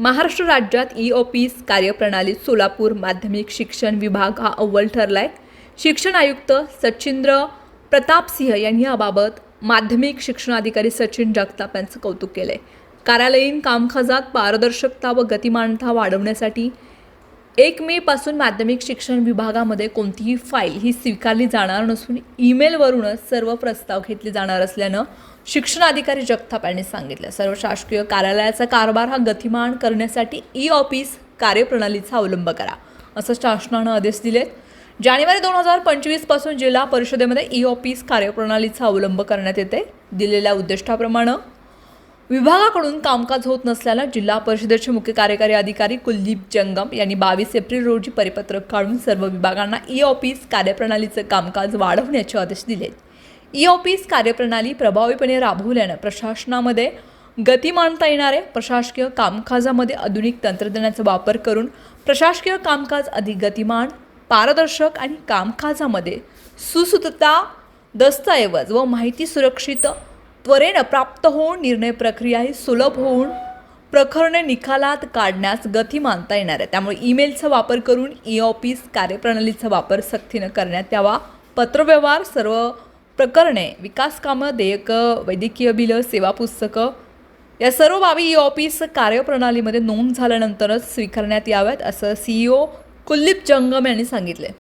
महाराष्ट्र राज्यात e office कार्यप्रणालीत सोलापूर माध्यमिक शिक्षण विभाग हा अव्वल ठरलाय. शिक्षण आयुक्त सचिंद्र प्रतापसिंह यांनी याबाबत माध्यमिक शिक्षणाधिकारी सचिन जगताप यांचं कौतुक केलं आहे कार्यालयीन कामकाजात पारदर्शकता व गतिमानता वाढवण्यासाठी एक मे पासून माध्यमिक शिक्षण विभागामध्ये कोणतीही फाईल ही स्वीकारली जाणार नसून ईमेलवरूनच सर्व प्रस्ताव घेतले जाणार असल्यानं शिक्षण अधिकारी जगताप यांनी सांगितलं. सर्व शासकीय कार्यालयाचा कारभार हा गतिमान करण्यासाठी ई ऑफिस कार्यप्रणालीचा अवलंब करा असं शासनानं आदेश दिलेत. जानेवारी दोन हजार पंचवीसपासून जिल्हा परिषदेमध्ये ई ऑफिस कार्यप्रणालीचा अवलंब करण्यात येते. दिलेल्या उद्दिष्टाप्रमाणे विभागाकडून कामकाज होत नसल्यानं जिल्हा परिषदेचे मुख्य कार्यकारी अधिकारी कुलदीप जंगम यांनी बावीस एप्रिल रोजी परिपत्रक काढून सर्व विभागांना ई ऑफिस कार्यप्रणालीचं कामकाज वाढवण्याचे आदेश दिलेत ई ऑफिस कार्यप्रणाली प्रभावीपणे राबवल्यानं प्रशासनामध्ये गतिमानता येणार प्रशासकीय कामकाजामध्ये आधुनिक तंत्रज्ञानाचा वापर करून प्रशासकीय कामकाज अधिक गतिमान पारदर्शक आणि कामकाजामध्ये सुसूत्रता दस्तऐवज व माहिती सुरक्षित त्वरेनं प्राप्त होऊन निर्णय प्रक्रिया ही सुलभ होऊन प्रकरणे निकालात काढण्यास गती मानता येणार आहे. त्यामुळे ईमेलचा वापर करून ई ऑफिस कार्यप्रणालीचा वापर सक्तीनं करण्यात यावा. पत्रव्यवहार सर्व प्रकरणे विकासकामं देयकं वैद्यकीय बिलं सेवा पुस्तकं या सर्व बाबी ई ऑफिस कार्यप्रणालीमध्ये नोंद झाल्यानंतरच स्वीकारण्यात याव्यात असं सीईओ कुलदीप जंगम यांनी सांगितले